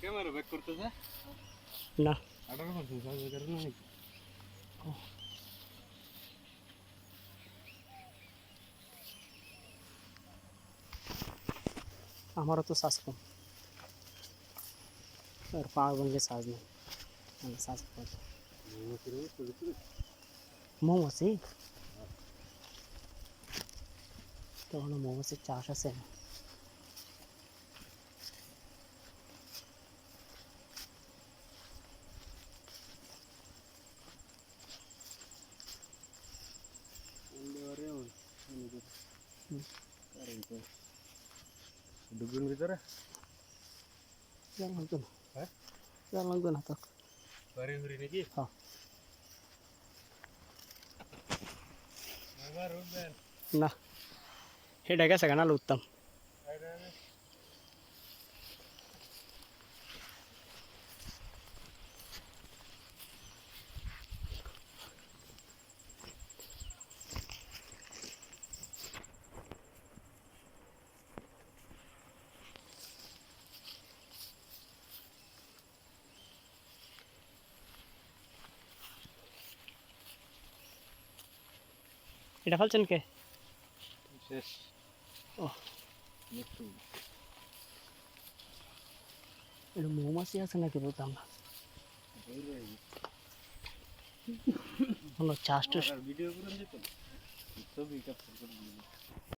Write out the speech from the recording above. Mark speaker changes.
Speaker 1: Camera back করতেছে
Speaker 2: না
Speaker 1: করে না নাকি
Speaker 2: আমারও তো শ্বাস কম আর পাওয়ার ব্যাঙ্কে চার্জ নেই করব মৌমাছি তখন মৌমাছির চাষ আছে
Speaker 1: ডুবুন
Speaker 2: yang langsung
Speaker 1: yang nah, baru
Speaker 2: hari
Speaker 1: ini ha.
Speaker 2: nah ini dia sekarang lutam এটা ফেলছেন কে। এটা মৌমাছি আছে নাকি বলতাম না কোনো চাষ টাস
Speaker 1: ভিডিও করে ছবি ক্যাপচার করে দিল